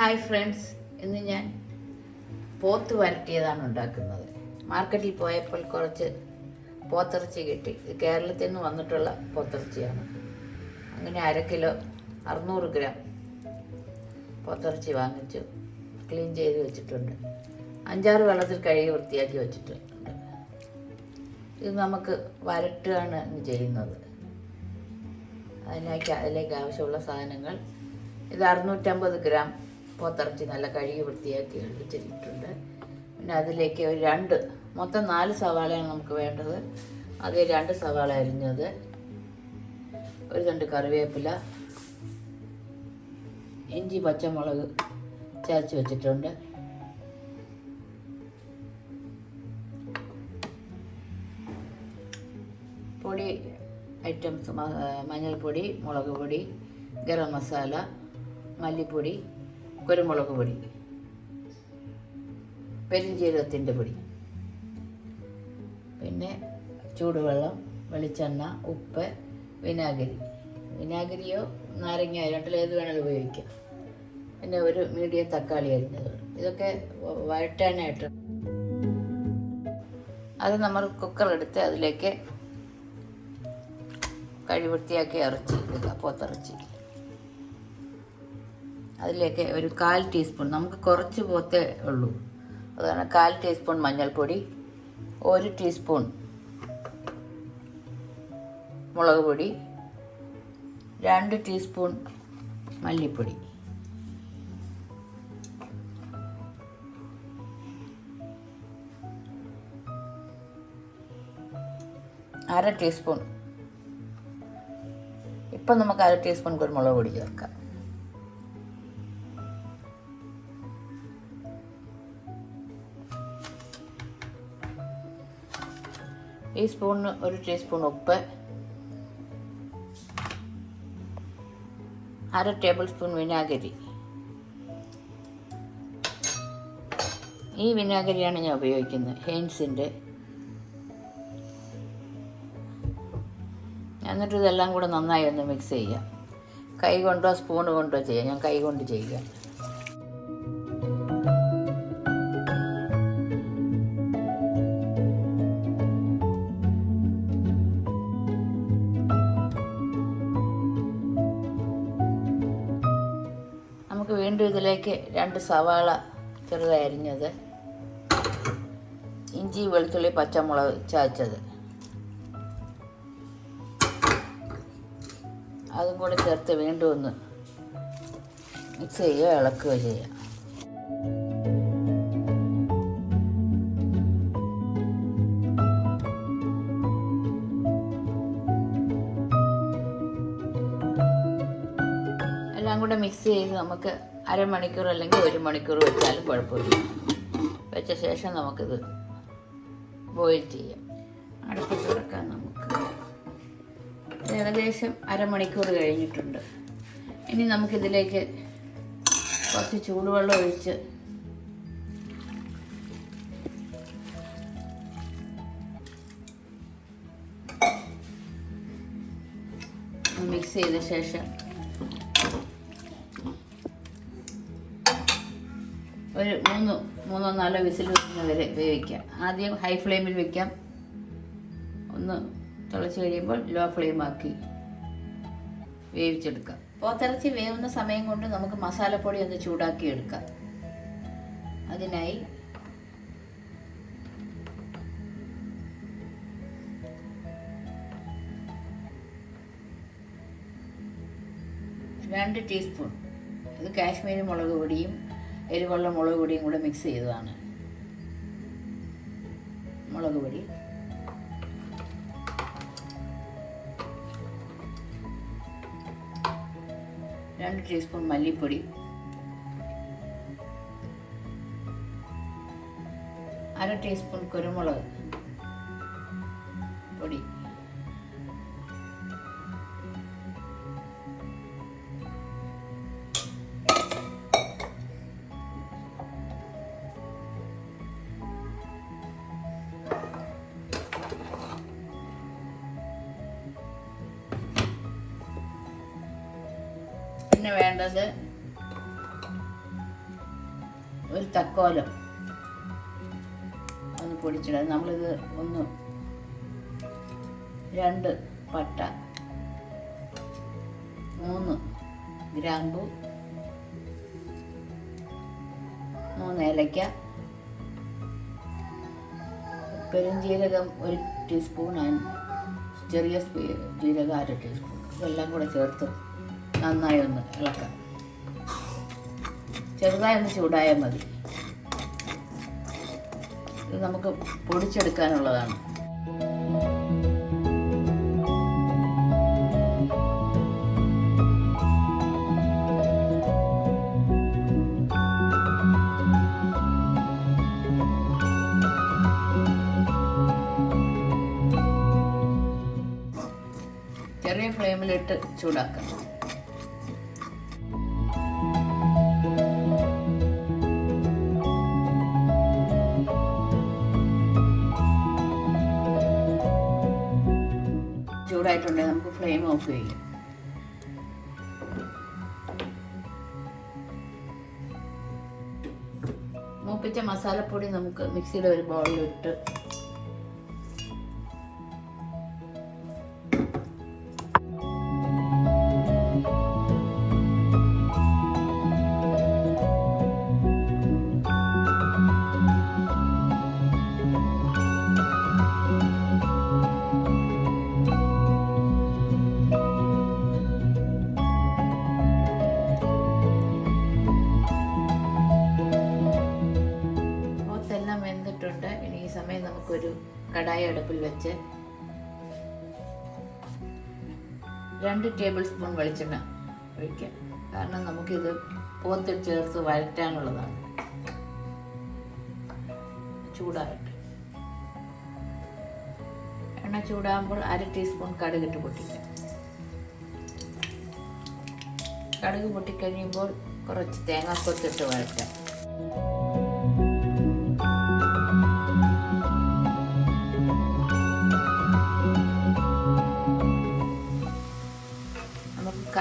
Hi friends ഇന്ന് ഞാൻ പോത്ത് വരട്ടിയതാണ് ഉണ്ടാക്കുന്നത്. മാർക്കറ്റിൽ പോയപ്പോൾ കുറച്ച് പോത്തിറച്ചി കിട്ടി. ഇത് കേരളത്തിൽ നിന്ന് വന്നിട്ടുള്ള പോത്തിറച്ചിയാണ്. അങ്ങനെ അര കിലോ അറുന്നൂറ് ഗ്രാം പോത്തിറച്ചി വാങ്ങിച്ചു. ക്ലീൻ ചെയ്ത് വെച്ചിട്ടുണ്ട്. അഞ്ചാറ് വെള്ളത്തിൽ കഴുകി വൃത്തിയാക്കി വെച്ചിട്ടുണ്ട്. ഇത് നമുക്ക് വരട്ടുകയാണ് ചെയ്യുന്നത്. അതിലേക്ക് അതിലേക്ക് ആവശ്യമുള്ള സാധനങ്ങൾ. ഇത് അറുന്നൂറ്റമ്പത് ഗ്രാം പോത്തിറച്ചി നല്ല കഴുകി വൃത്തിയാക്കി വെച്ചിട്ടുണ്ട് പിന്നെ അതിലേക്ക് ഒരു രണ്ട് മൊത്തം നാല് സവാളയാണ് നമുക്ക് വേണ്ടത്. അത് രണ്ട് സവാള അരിഞ്ഞത്. ഒരു രണ്ട് കറിവേപ്പില. ഇഞ്ചി പച്ചമുളക് ചതച്ച് വെച്ചിട്ടുണ്ട്. പൊടി ഐറ്റംസ് മഞ്ഞൾപ്പൊടി മുളക് പൊടി ഗരം മസാല മല്ലിപ്പൊടി കുരുമുളക് പൊടി പെരിഞ്ജീരകത്തിന്റെ പൊടി പിന്നെ ചൂടുവെള്ളം വെളിച്ചെണ്ണ ഉപ്പ് വിനാഗിരി. വിനാഗിരിയോ നാരങ്ങ രണ്ടിലേത് വേണമെങ്കിലും ഉപയോഗിക്കാം. പിന്നെ ഒരു മീഡിയം തക്കാളി അരിഞ്ഞത് ഇതൊക്കെ വഴറ്റാനായിട്ട്. അത് നമ്മൾ കുക്കർ എടുത്ത് അതിലേക്ക് കഴിവൃത്തിയാക്കി ഇറച്ചി ഇടുക പോത്തിറച്ചി. അതിലേക്ക് ഒരു കാൽ ടീസ്പൂൺ നമുക്ക് കുറച്ച് പോത്തേ ഉള്ളൂ. അതാണ് കാൽ ടീസ്പൂൺ മഞ്ഞൾപ്പൊടി ഒരു ടീസ്പൂൺ മുളക് പൊടി രണ്ട് ടീസ്പൂൺ മല്ലിപ്പൊടി. അര ടീസ്പൂൺ. ഇപ്പം നമുക്ക് അര ടീസ്പൂൺ കുരുമുളക് പൊടി ചേർക്കാം. ഈ ഒരു ടീസ്പൂൺ ഉപ്പ്. അര ടേബിൾ സ്പൂൺ വിനാഗിരി. ഈ വിനാഗിരിയാണ് ഞാൻ ഉപയോഗിക്കുന്നത് ഹെയിൻസിന്റെ. എന്നിട്ട് ഇതെല്ലാം കൂടെ നന്നായി ഒന്ന് മിക്സ് ചെയ്യാം കൈ കൊണ്ടോ സ്പൂൺ കൊണ്ടോ ചെയ്യാം ഞാൻ കൈ കൊണ്ട് ചെയ്യുക. വീണ്ടും ഇതിലേക്ക് രണ്ട് സവാള ചെറുതായി അരിഞ്ഞത്. ഇഞ്ചി വെളുത്തുള്ളി പച്ചമുളക് ചതച്ചത്. അതും കൂടെ ചേർത്ത് വീണ്ടും ഒന്ന് മിക്സ് ചെയ്യുക ഇളക്കുക ചെയ്യുക. എല്ലാം കൂടെ മിക്സ് ചെയ്ത് നമുക്ക് അരമണിക്കൂർ അല്ലെങ്കിൽ ഒരു മണിക്കൂർ വെച്ചാലും കുഴപ്പമില്ല. വെച്ച ശേഷം നമുക്കിത് ബോയിൽ ചെയ്യാം. അടുപ്പ് തുറക്കാം നമുക്ക്. ഏകദേശം അരമണിക്കൂർ കഴിഞ്ഞിട്ടുണ്ട്. ഇനി നമുക്കിതിലേക്ക് കുറച്ച് ചൂടുവെള്ളം ഒഴിച്ച് മിക്സ് ചെയ്ത ശേഷം ഒരു മൂന്ന് മൂന്നോ നാലോ വിസിൽ വെക്കുന്ന വരെ വേവിക്കാം ആദ്യം ഹൈ ഫ്ലെയിമിൽ വെക്കാം. ഒന്ന് തിളച്ച് കഴിയുമ്പോൾ ലോ ഫ്ലെയിമാക്കി വേവിച്ചെടുക്കാം പോത്തിറച്ചി വേവുന്ന സമയം കൊണ്ട് നമുക്ക് മസാലപ്പൊടി ഒന്ന് ചൂടാക്കി എടുക്കാം. അതിനായി രണ്ട് ടീസ്പൂൺ ഇത് കാശ്മീരി മുളക് പൊടിയും എരിവുള്ള മുളക് പൊടിയും കൂടെ മിക്സ് ചെയ്തതാണ്. മുളക് പൊടി. രണ്ട് ടീസ്പൂൺ മല്ലിപ്പൊടി. അര ടീസ്പൂൺ കുരുമുളക്. പിന്നെ വേണ്ടത് ഒരു തക്കോലം. ഒന്ന് പൊടിച്ചിടാം. നമ്മളിത് ഒന്ന് രണ്ട് പട്ട മൂന്ന് ഗ്രാമ്പു മൂന്ന് ഏലയ്ക്ക പെരുംജീരകം ഒരു ടീസ്പൂൺ ആൻഡ് ചെറിയ ജീരകം അര ടീസ്പൂൺ. ഇതെല്ലാം കൂടെ ചേർത്ത് നന്നായി ഒന്ന് ഇളക്കാം. ചെറുതായി ഒന്ന് ചൂടായാൽ മതി. ഇത് നമുക്ക് പൊടിച്ചെടുക്കാനുള്ളതാണ്. ചെറിയ ഫ്ലെയിമിലിട്ട് ചൂടാക്കാം. ഓഫ് മൂപ്പിച്ച മസാലപ്പൊടി നമുക്ക് മിക്സിയുടെ ഒരു ബൗളിലിട്ട് അടുപ്പിൽ വെച്ച് രണ്ട് ടേബിൾ സ്പൂൺ വെളിച്ചെണ്ണ ഒഴിക്കാം കാരണം നമുക്കിത് പോത്ത് ചേർത്ത് വഴറ്റാനുള്ളതാണ്. ചൂടായിട്ട്. എണ്ണ ചൂടാകുമ്പോൾ അര ടീസ്പൂൺ കടുകിട്ട് പൊട്ടിക്കാം കടുക് പൊട്ടിക്കഴിയുമ്പോൾ കുറച്ച് തേങ്ങാക്കൊത്തിട്ട് വഴറ്റാം.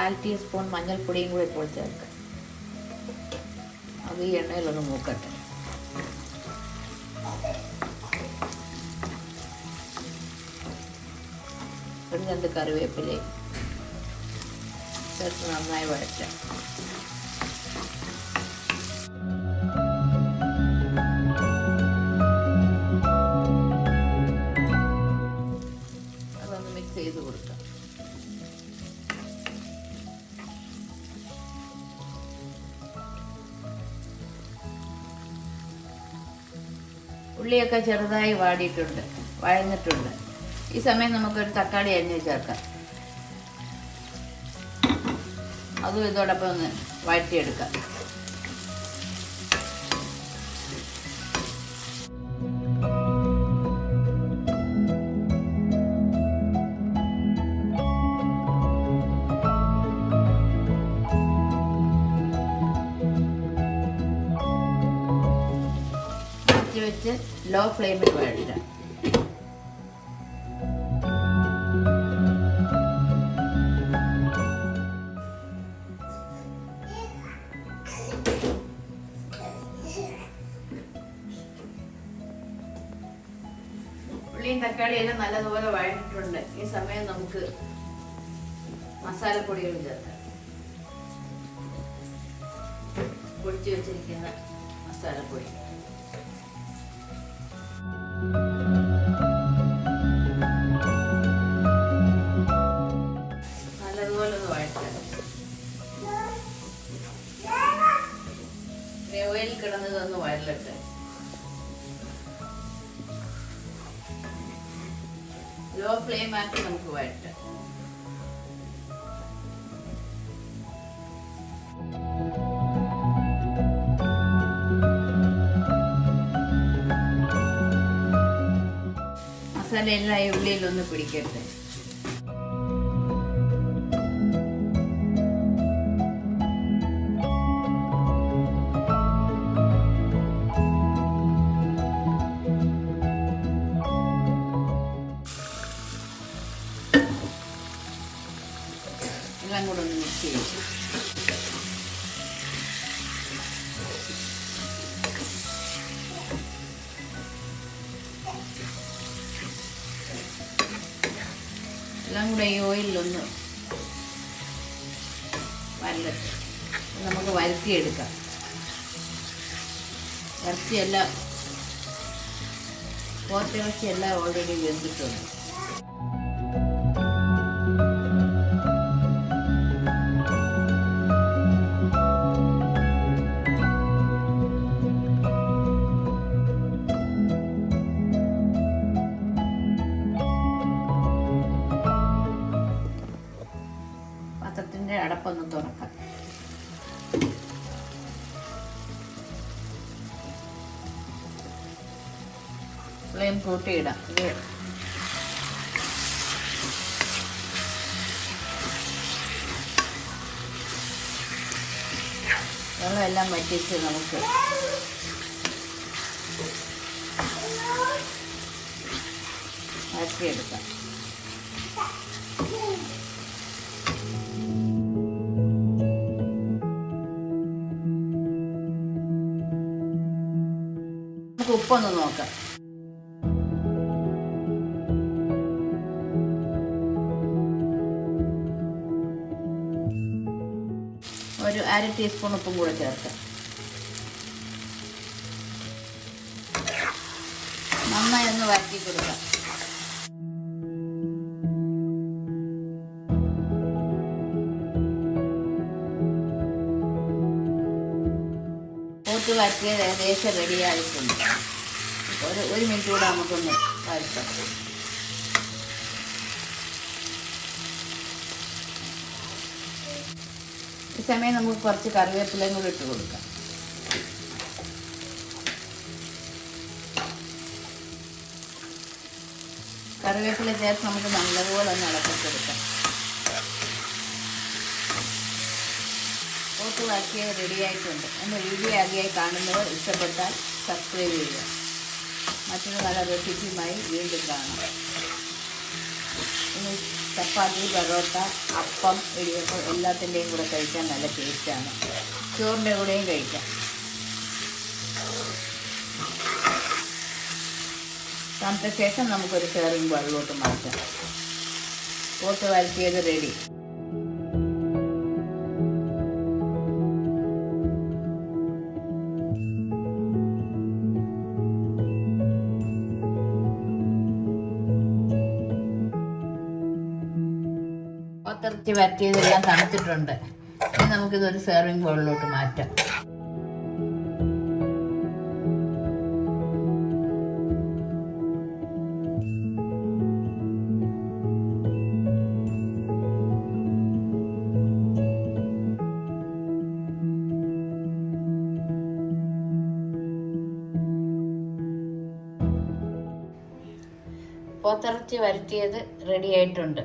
കാൽ ടീസ്പൂൺ മഞ്ഞൾപ്പൊടിയും കൂടി ഇപ്പോൾ ചേർക്കാം അത് ഈ എണ്ണയിലൊന്ന് മൂക്കട്ടെ ഒരു രണ്ട് കറിവേപ്പിലയും ചേർത്ത് നന്നായി വഴറ്റാം ഉള്ളിയൊക്കെ ചെറുതായി വാടിയിട്ടുണ്ട് വഴന്നിട്ടുണ്ട്. ഈ സമയം നമുക്കൊരു തക്കാളി അരിഞ്ഞ് ചേർക്കാം. അതും ഇതോടൊപ്പം ഒന്ന് വഴറ്റിയെടുക്കാം. ലോ ഫ്ലെയിമിൽ വഴറ്റാം ഉള്ളിയും തക്കാളിയെല്ലാം നല്ലതുപോലെ വഴറ്റിട്ടുണ്ട് ഈ സമയം നമുക്ക് മസാലപ്പൊടികൾ ചേർക്കാം. പൊടിച്ചു വെച്ചിരിക്കുന്ന മസാലപ്പൊടി. ഒന്ന് വഴറ്റാം ഓയിൽ കിടന്നതൊന്ന് വഴലട്ടെ ലോ ഫ്ലെയിം ആക്കി നമുക്ക് വഴറ്റാം മസാല എല്ലാം ഉള്ളിയിലൊന്നും പിടിക്കട്ടെ ഇത് നമുക്ക് വരുത്തിയെടുക്കാം. ഇറച്ചിയെല്ലാം പോത്തിറച്ചിയെല്ലാം ഓൾറെഡി വെന്തിട്ടുണ്ട്. അടപ്പൊന്ന് തുറക്കാം ഫ്ലെയിം കൂട്ടിയിടാം വെള്ളമെല്ലാം വറ്റിച്ച് നമുക്ക് വരട്ടിയെടുക്കാം ഉപ്പൊന്ന് നോക്കാം. ഒരു അര ടീസ്പൂൺ ഉപ്പും കൂടെ ചേർക്കാം. നന്നായി ഒന്ന് വഴറ്റി കൊടുക്കാം. പോത്ത് ഏകദേശം റെഡിയായിട്ടുണ്ട് ഒരു ഒരു മിനിറ്റ് കൂടെ നമുക്കൊന്ന് വഴറ്റാം ഈ സമയം നമുക്ക് കുറച്ച് കറിവേപ്പിലയും കൂടി ഇട്ട് കൊടുക്കാം. കറിവേപ്പില ചേർത്ത് നമുക്ക് നല്ലതുപോലെ ഒന്ന് ഇളക്കിയെടുക്കാം പോത്ത് വാക്കിയത് റെഡിയായിട്ടുണ്ട് എന്റെ വീഡിയോ ആദ്യമായി കാണുന്നവർ ഇഷ്ടപ്പെട്ടാൽ സബ്സ്ക്രൈബ് ചെയ്യുക. മറ്റൊരു നല്ല റെസിപ്പിയുമായി വീണ്ടും കാണാം. ഇനി ചപ്പാത്തി പൊറോട്ട അപ്പം ഇടിയപ്പം എല്ലാത്തിന്റെയും കൂടെ കഴിക്കാൻ നല്ല ടേസ്റ്റാണ്. ചോറിന്റെ കൂടെയും കഴിക്കാം. തണുത്ത ശേഷം നമുക്കൊരു ചെറിയ വെള്ളോട്ട് മാറ്റാം. പോത്ത് വരട്ടിയത് റെഡി പോത്തിറച്ചി വരട്ടിയതെല്ലാം തണുത്തിട്ടുണ്ട്. ഇനി നമുക്കിതൊരു സെർവിങ് ബൗളിലോട്ട് മാറ്റാം. പോത്തിറച്ചി വരട്ടിയത് റെഡി ആയിട്ടുണ്ട്.